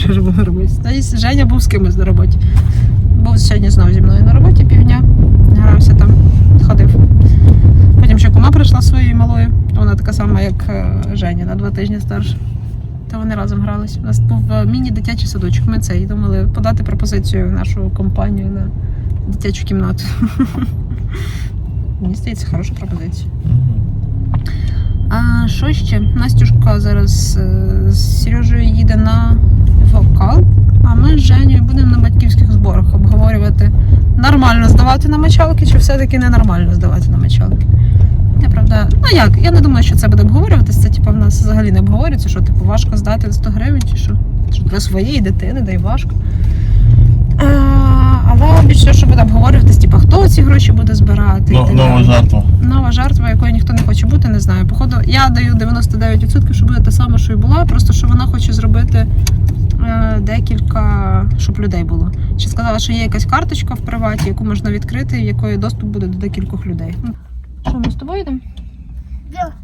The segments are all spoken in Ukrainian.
Сережа був на роботі. Та Женя був з кимось на роботі. Був сьогодні знову зі мною на роботі півдня. Грався там, ходив. Потім ще кума прийшла своєю малою. Вона така сама, як е, Женя, на два тижні старша. Та вони разом грались. У нас був е, міні-дитячий садочок. Ми це і думали подати пропозицію в нашу компанію на дитячу кімнату. Мені здається, хороша пропозиція. А що ще? Настюшка зараз е, з Сережею їде на вокал, а ми з Женєю будемо на батьківських зборах обговорювати, нормально здавати на мочалки чи все-таки ненормально здавати на мочалки. Я правда, ну як, я не думаю, що це буде обговорюватися. Це типу в нас взагалі не обговорюється, що типу важко здати 100 гривень чи що. Що для своєї дитини, да й важко. А, але більше, що буде обговорюватись, типу, хто ці гроші буде збирати. і Ну, нова жертва. Нова жертва, якою ніхто не хоче бути, не знаю. Походу, я даю 99%, що буде те саме, що і була, просто що вона хоче зробити декілька, щоб людей було. Ще сказала, що є якась карточка в приваті, яку можна відкрити, в якої доступ буде до декількох людей. Ну, Що ми з тобою йдемо?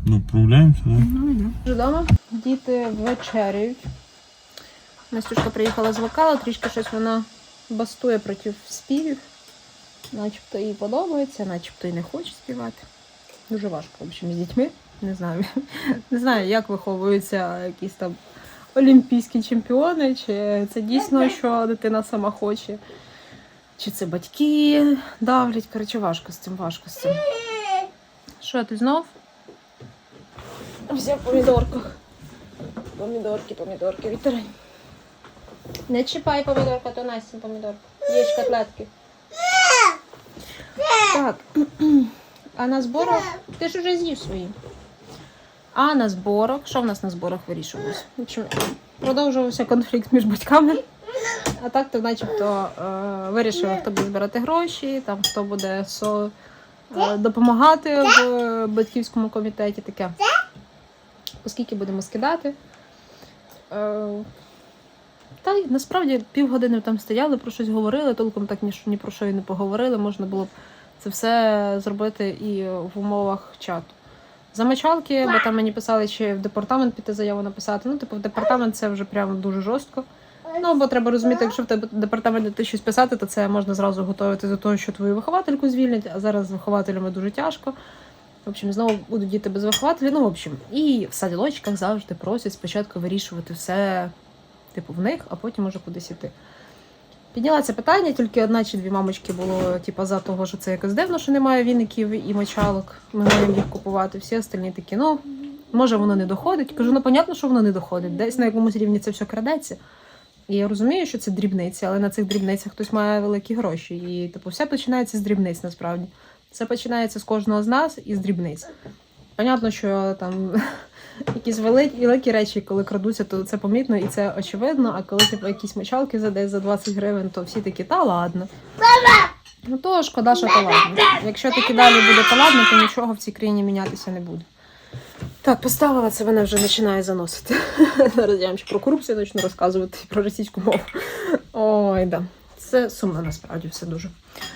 Ну, вправляємося, да? Ну, йдемо. Вже вдома. Діти вечеряють. Настюшка приїхала з вокалу, трішки щось вона бастує проти співів. Начебто їй подобається, начебто і не хоче співати. Дуже важко, в общем, з дітьми. Не знаю. Не знаю, як виховуються якісь там олімпійські чемпіони, чи це дійсно, що дитина сама хоче. Чи це батьки давлять. Коротше, важко з цим, важко з цим. Що ти знов? Вся в помідорках. Помідорки, помідорки, вітер. Не чіпай помідорка, то Настя помідорка. Є ж котлетки. Так. А на зборах. Ти ж уже з'їв свої. А на зборах. Що в нас на зборах вирішувалось? Продовжувався конфлікт між батьками. А так то начебто е, вирішили, хто буде збирати гроші, там хто буде со, е, допомагати в батьківському комітеті. Таке. Оскільки будемо скидати. Е, та й насправді півгодини там стояли, про щось говорили, толком так ні, ні про що і не поговорили. Можна було б це все зробити і в умовах чату. Замочалки, бо там мені писали, чи в департамент піти заяву написати. Ну, типу, в департамент це вже прямо дуже жорстко. Ну, бо треба розуміти, якщо в тебе департамент йти щось писати, то це можна зразу готувати до того, що твою виховательку звільнять, а зараз з вихователями дуже тяжко. В общем, знову будуть діти без вихователів. Ну, в общем, і в садочках завжди просять спочатку вирішувати все, типу, в них, а потім уже кудись іти. Підняла це питання, тільки одна чи дві мамочки було, типу, за того, що це якось дивно, що немає віників і мочалок. Ми маємо їх купувати. Всі остальні такі, ну, може, воно не доходить. Кажу, ну, понятно, що воно не доходить. Десь на якомусь рівні це все крадеться. І я розумію, що це дрібниці, але на цих дрібницях хтось має великі гроші. І типу, все починається з дрібниць насправді. Все починається з кожного з нас і з дрібниць. Понятно, що там якісь великі, речі, коли крадуться, то це помітно і це очевидно. А коли типу, якісь мочалки за десь за 20 гривень, то всі такі, та ладно. Ну то шкода, що ладно. Якщо таки далі буде ладно, то нічого в цій країні мінятися не буде. Так, поставила це, вона вже починає заносити. Зараз я вам ще про корупцію почну розказувати про російську мову. Ой, да. Це сумно насправді все дуже.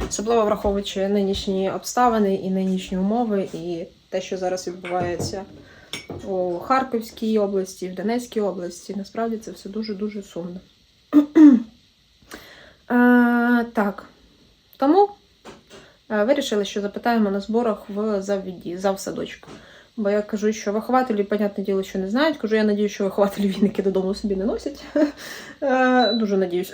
Особливо враховуючи нинішні обставини і нинішні умови, і те, що зараз відбувається у Харківській області, в Донецькій області. Насправді це все дуже-дуже сумно. Е, так. Тому е, вирішили, що запитаємо на зборах в заввіді, завсадочку. Бо я кажу, що вихователі, понятне діло, що не знають. Кажу, я надію, що вихователі віники додому собі не носять. Е, Дуже надіюсь.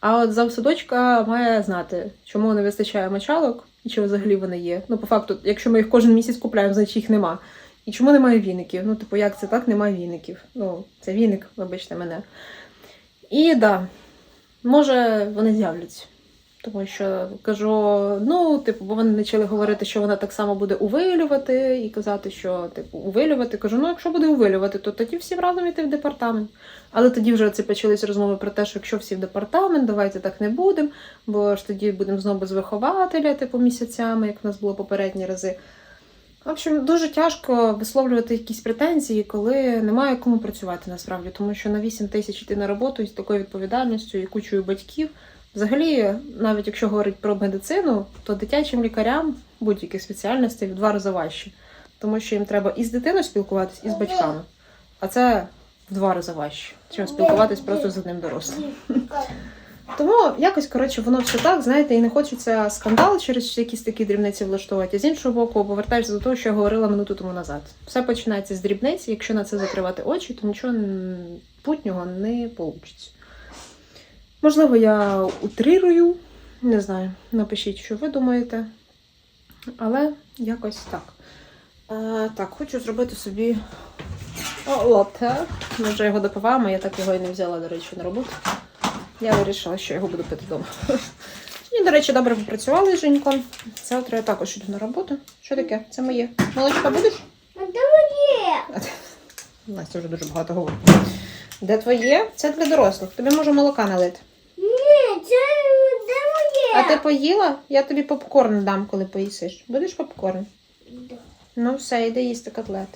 А от завсадочка має знати, чому не вистачає мочалок і чи взагалі вони є. Ну, по факту, якщо ми їх кожен місяць купляємо, значить їх нема. І чому немає віників? Ну, типу, як це так, немає віників? Ну, це віник, вибачте мене. І да, може вони з'являться. Тому що кажу, ну, типу, бо вони почали говорити, що вона так само буде увилювати, і казати, що типу увилювати. Кажу, ну якщо буде увилювати, то тоді всі разом йти в департамент. Але тоді вже це почались розмови про те, що якщо всі в департамент, давайте так не будемо, бо ж тоді будемо знову без вихователя, типу місяцями, як в нас було попередні рази. В общем, дуже тяжко висловлювати якісь претензії, коли немає кому працювати насправді, тому що на 8 тисяч йти на роботу з такою відповідальністю і кучою батьків. Взагалі, навіть якщо говорити про медицину, то дитячим лікарям будь-яких спеціальностей в два рази важче, тому що їм треба і з дитиною спілкуватись, і з батьками. А це в два рази важче, чим спілкуватись просто з одним дорослим. Тому якось, коротше, воно все так, знаєте, і не хочеться скандал через якісь такі дрібниці влаштувати. А з іншого боку, повертаєшся до того, що я говорила минуту тому назад. Все починається з дрібниць, якщо на це закривати очі, то нічого путнього не вийде. Можливо, я утрирую, не знаю, напишіть, що ви думаєте. Але якось так. Е, так, хочу зробити собі латте. Ми вже його допиваємо, я так його і не взяла, до речі, на роботу. Я вирішила, що його буду пити вдома. І, до речі, добре попрацювали з Женьком. Завтра я також йду на роботу. Що таке? Це моє. Молочка будеш? Моє? Настя вже дуже багато говорить. Де твоє? Це для дорослих. Тобі можу молока налити. Ні, це де А ти поїла? Я тобі попкорн дам, коли поїсиш. Будеш попкорн? Да. Ну, все, йди їсти котлет.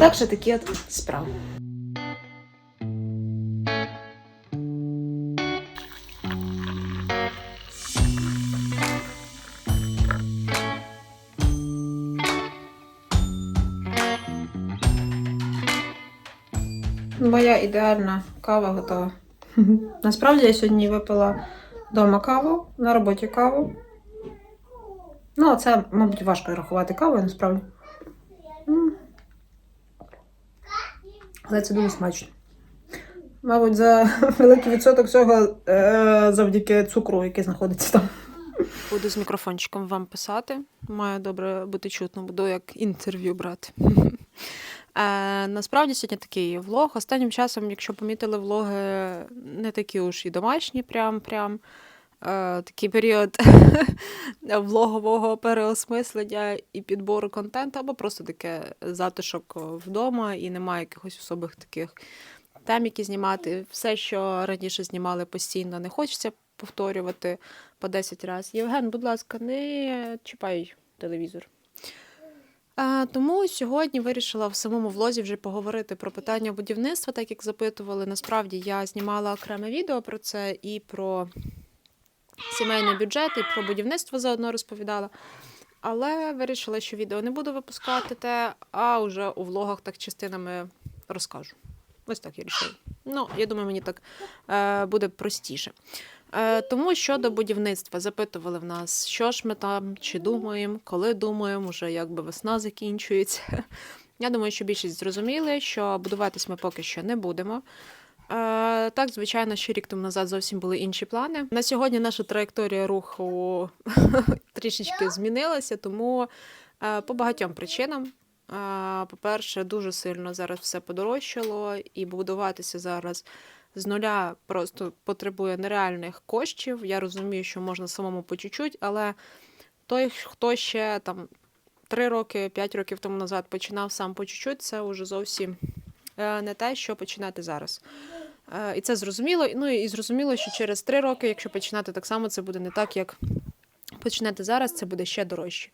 Так що такі от справи. Моя ідеальна кава готова. Насправді я сьогодні випила вдома каву, на роботі каву. Ну, це, мабуть, важко рахувати кавою, насправді. Але це дуже смачно. Мабуть, за великий відсоток цього е, завдяки цукру, який знаходиться там. Буду з мікрофончиком вам писати. Має добре бути чутно, буду як інтерв'ю брати. Е, насправді сьогодні такий влог. Останнім часом, якщо помітили, влоги не такі уж і домашні, прям прям. Е, такий період влогового переосмислення і підбору контенту, або просто таке затишок вдома, і немає якихось особих таких тем, які знімати. Все, що раніше знімали постійно, не хочеться повторювати по 10 разів. Євген, будь ласка, не чіпай телевізор. Тому сьогодні вирішила в самому влозі вже поговорити про питання будівництва, так як запитували. Насправді я знімала окреме відео про це і про сімейний бюджет, і про будівництво заодно розповідала. Але вирішила, що відео не буду випускати те, а вже у влогах так частинами розкажу. Ось так я рішила. Ну, я думаю, мені так е, буде простіше. Е, тому щодо будівництва, запитували в нас, що ж ми там, чи думаємо, коли думаємо, вже якби весна закінчується. Я думаю, що більшість зрозуміли, що будуватись ми поки що не будемо. Е, так, звичайно, ще рік тому назад зовсім були інші плани. На сьогодні наша траєкторія руху трішечки змінилася, тому е, по багатьом причинам. По-перше, дуже сильно зараз все подорожчало, і будуватися зараз з нуля просто потребує нереальних коштів. Я розумію, що можна самому по чуть-чуть, але той, хто ще там 3 роки, 5 років тому назад починав сам по чуть-чуть, це вже зовсім е, не те, що починати зараз. Е, І це зрозуміло. Ну і зрозуміло, що через 3 роки, якщо починати так само, це буде не так, як починати зараз, це буде ще дорожче.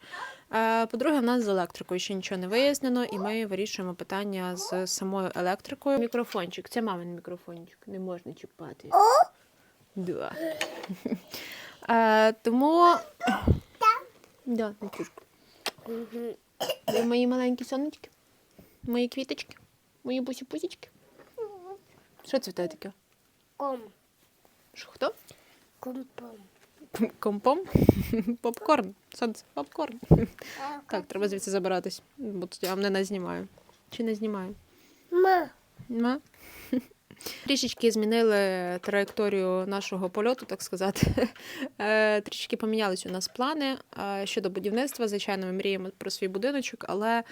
Е, По-друге, в нас з електрикою ще нічого не вияснено, і ми вирішуємо питання з самою електрикою. Мікрофончик, це мамин мікрофончик, не можна чіпати. Да. Е, Тому. Да. Ви мої маленькі сонечки, мої квіточки, мої бусі-пусічки. Що це в тебе таке? Ком. Що, хто? Компом. Компом? Попкорн. Сонце, попкорн. Так, треба звідси забиратись, бо тут я вам не назнімаю. Чи не знімаю? Ма. Ма? Трішечки змінили траєкторію нашого польоту, так сказати. Е, Трішечки помінялись у нас плани е, щодо будівництва. Звичайно, ми мріємо про свій будиночок, але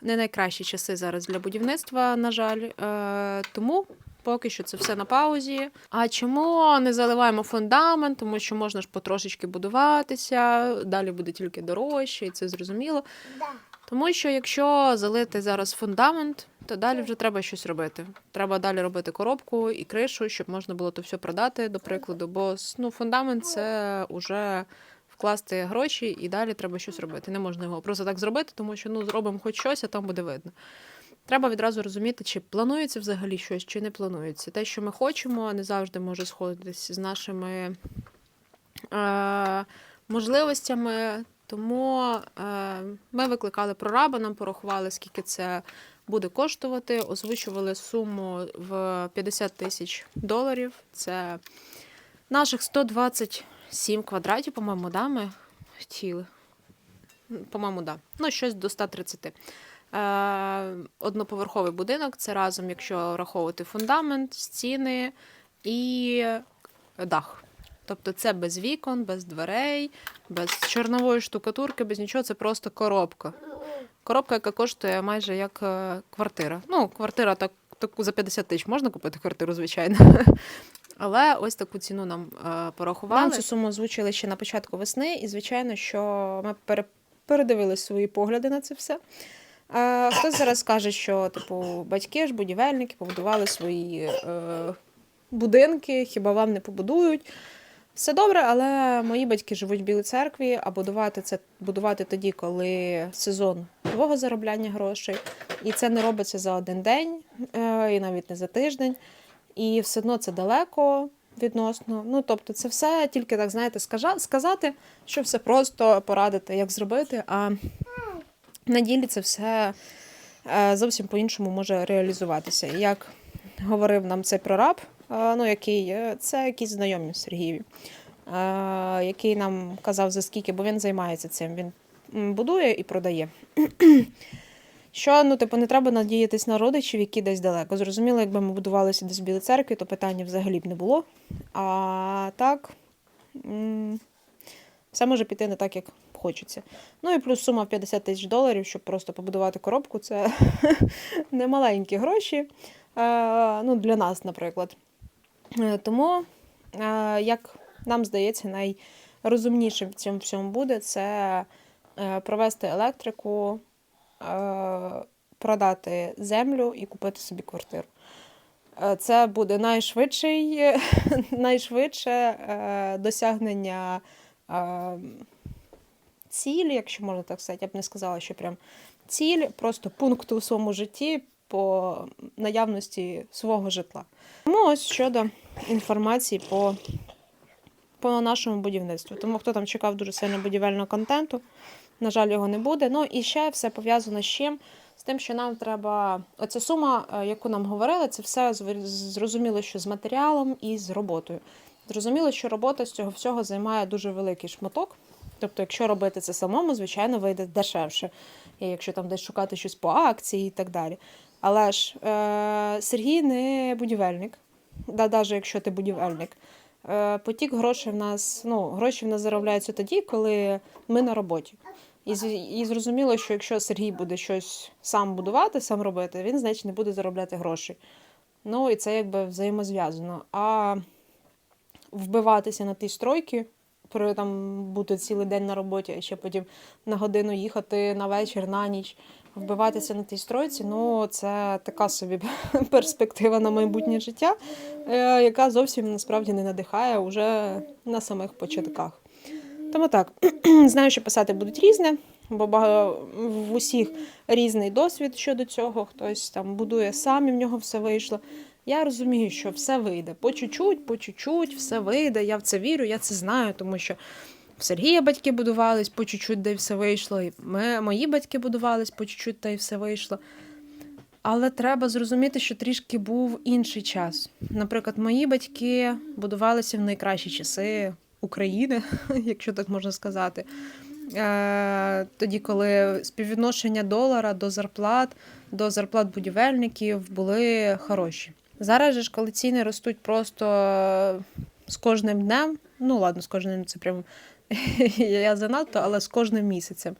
не найкращі часи зараз для будівництва, на жаль. Е, Тому поки що це все на паузі. А чому не заливаємо фундамент? Тому що можна ж потрошечки будуватися, далі буде тільки дорожче, і це зрозуміло. Да. Тому що якщо залити зараз фундамент, то далі вже треба щось робити. Треба далі робити коробку і кришу, щоб можна було то все продати, до прикладу. Бо ну, фундамент це вже вкласти гроші і далі треба щось робити. Не можна його просто так зробити, тому що ну зробимо хоч щось, а там буде видно. Треба відразу розуміти, чи планується взагалі щось, чи не планується. Те, що ми хочемо, не завжди може сходитись з нашими е, можливостями. Тому е, ми викликали прораба, нам порахували, скільки це буде коштувати. Озвучували суму в 50 тисяч доларів. Це наших 127 квадратів, по-моєму, да, ми хотіли. По-моєму, да. Ну, щось до 130. Е, одноповерховий будинок. Це разом, якщо враховувати фундамент, стіни і дах. Тобто це без вікон, без дверей, без чорнової штукатурки, без нічого, це просто коробка. Коробка, яка коштує майже як е, квартира. Ну, квартира так, таку за 50 тисяч можна купити квартиру, звичайно. Але ось таку ціну нам е, порахували. Нам цю суму озвучили ще на початку весни, і звичайно, що ми передивили свої погляди на це все. Е, хтось зараз каже, що типу батьки ж будівельники побудували свої е, будинки, хіба вам не побудують. Все добре, але мої батьки живуть в Білій церкві, а будувати це будувати тоді, коли сезон твого заробляння грошей. І це не робиться за один день, е, і навіть не за тиждень. І все одно це далеко відносно. Ну, тобто, це все тільки так, знаєте, сказати, що все просто порадити, як зробити. А на ділі це все е, зовсім по-іншому може реалізуватися. Як говорив нам цей прораб, е, ну, який е, це якісь знайомі Сергієві, який нам казав за скільки, бо він займається цим. Він будує і продає. Що ну, типу, не треба надіятись на родичів, які десь далеко. Зрозуміло, якби ми будувалися десь в Білій церкві, то питання взагалі б не було. А так, все може піти не так, як хочеться. Ну і плюс сума в 50 тисяч доларів, щоб просто побудувати коробку, це не маленькі гроші. Е, ну, для нас, наприклад. Е, Тому, е, як нам здається, найрозумнішим в цьому всьому буде це провести електрику, продати землю і купити собі квартиру. Це буде найшвидший, найшвидше досягнення цілі, якщо можна так сказати. Я б не сказала, що прям ціль, просто пункту у своєму житті по наявності свого житла. Тому ось щодо інформації по, по нашому будівництву. Тому хто там чекав дуже сильно будівельного контенту, на жаль, його не буде. Ну і ще все пов'язано з чим? З тим, що нам треба. Оця сума, е, яку нам говорили, це все зрозуміло, що з матеріалом і з роботою. Зрозуміло, що робота з цього всього займає дуже великий шматок. Тобто, якщо робити це самому, звичайно, вийде дешевше. І якщо там десь шукати щось по акції і так далі. Але ж е, Сергій не будівельник, да, навіть якщо ти будівельник. Е, потік грошей в нас, ну, гроші в нас заробляються тоді, коли ми на роботі. І, і зрозуміло, що якщо Сергій буде щось сам будувати, сам робити, він, значить, не буде заробляти гроші. Ну, і це якби взаємозв'язано. А вбиватися на ті стройки, при там бути цілий день на роботі, а ще потім на годину їхати на вечір, на ніч, вбиватися на тій стройці, ну це така собі перспектива на майбутнє життя, е, яка зовсім насправді не надихає уже на самих початках. Тому так, знаю, що писати будуть різне, бо в усіх різний досвід щодо цього. Хтось там будує сам, і в нього все вийшло. Я розумію, що все вийде. По чуть-чуть, по чуть-чуть, все вийде. Я в це вірю, я це знаю, тому що в Сергія батьки будувались по чуть-чуть, де й все вийшло. І ми, мої батьки будувались по чуть-чуть, та й все вийшло. Але треба зрозуміти, що трішки був інший час. Наприклад, мої батьки будувалися в найкращі часи України, якщо так можна сказати. Е, Тоді, коли співвідношення долара до зарплат, до зарплат будівельників були хороші. Зараз ж, коли ціни ростуть просто з кожним днем, ну ладно, з кожним днем це прям я занадто, але з кожним місяцем.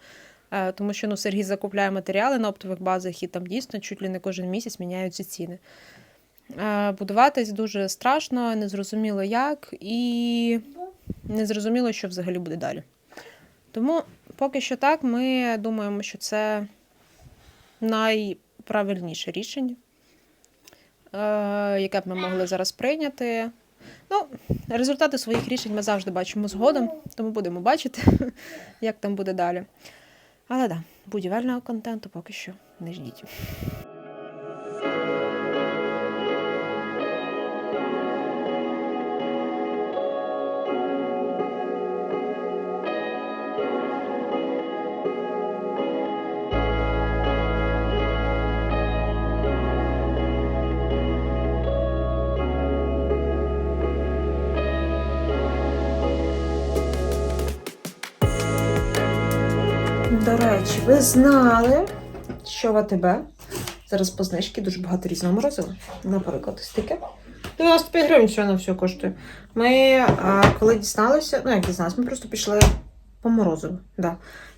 Е, Тому що ну, Сергій закупляє матеріали на оптових базах, і там дійсно чуть ли не кожен місяць міняються ціни. Е, Будуватись дуже страшно, незрозуміло як, і незрозуміло, що взагалі буде далі. Тому поки що так, ми думаємо, що це найправильніше рішення, е, яке б ми могли зараз прийняти. Ну, результати своїх рішень ми завжди бачимо згодом, тому будемо бачити, як там буде далі. Але да, будівельного контенту поки що не ждіть. До речі, ви знали, що в АТБ зараз по знижці дуже багато різного морозива. Наприклад, ось таке. 95 гривень все на все коштує. Ми, а, коли дізналися, ну як дізналися, ми просто пішли по морозиву. Да.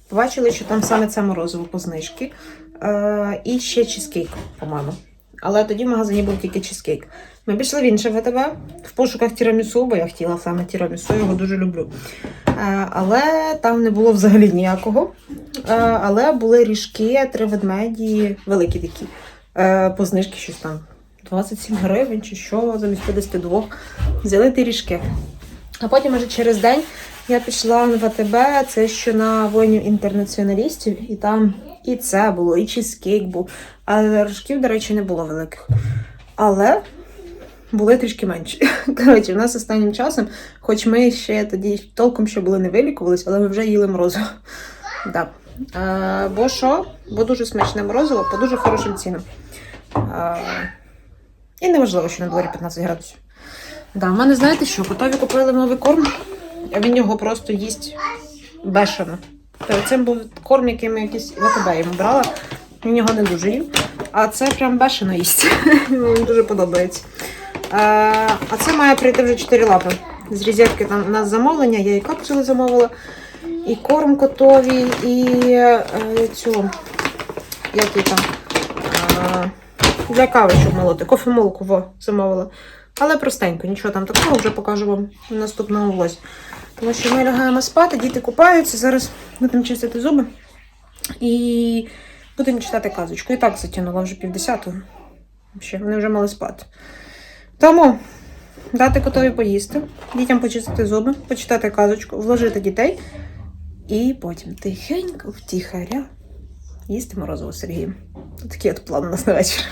Побачили, що там саме це морозиво по знижці. А, і ще чизкейк, по-моєму. Але тоді в магазині був тільки чизкейк. Ми пішли в інше ВТБ в пошуках тірамісу, бо я хотіла саме тірамісу, його дуже люблю. Е, але там не було взагалі ніякого. Е, але були ріжки, три ведмеді, великі такі. Е, по знижці щось там 27 гривень чи що, замість 52. Взяли ті ріжки. А потім вже через день я пішла в АТБ, це що на воїнів інтернаціоналістів, і там і це було, і чизкейк був. А рожків, до речі, не було великих. Але були трішки менші. Коротше, в нас останнім часом, хоч ми ще тоді толком ще були не вилікувались, але ми вже їли морозиво. Да. А, бо що? Бо дуже смачне морозиво по дуже хорошим цінам. А, і неважливо, що на дворі 15 градусів. Да, в мене знаєте що? Котові купили новий корм, а він його просто їсть бешено. Це був корм, який ми якийсь в АТБ йому брала. Він його не дуже їв. А це прям бешено їсть. Мені дуже подобається. Е, А це має прийти вже 4 лапи. З розетки там у нас замовлення, я і капсули замовила, і корм котові, і е, цю, як її там, е, для кави, щоб молоти, кофемолку во, замовила. Але простенько, нічого там такого, вже покажу вам в наступному влозі. Тому що ми лягаємо спати, діти купаються, зараз будемо чистити зуби і будемо читати казочку. І так затягнула вже півдесятого. Ще вони вже мали спати. Тому дати котові поїсти, дітям почистити зуби, почитати казочку, вложити дітей і потім тихенько, втіхаря їсти морозиво Сергієм. Такий от план у нас на вечір.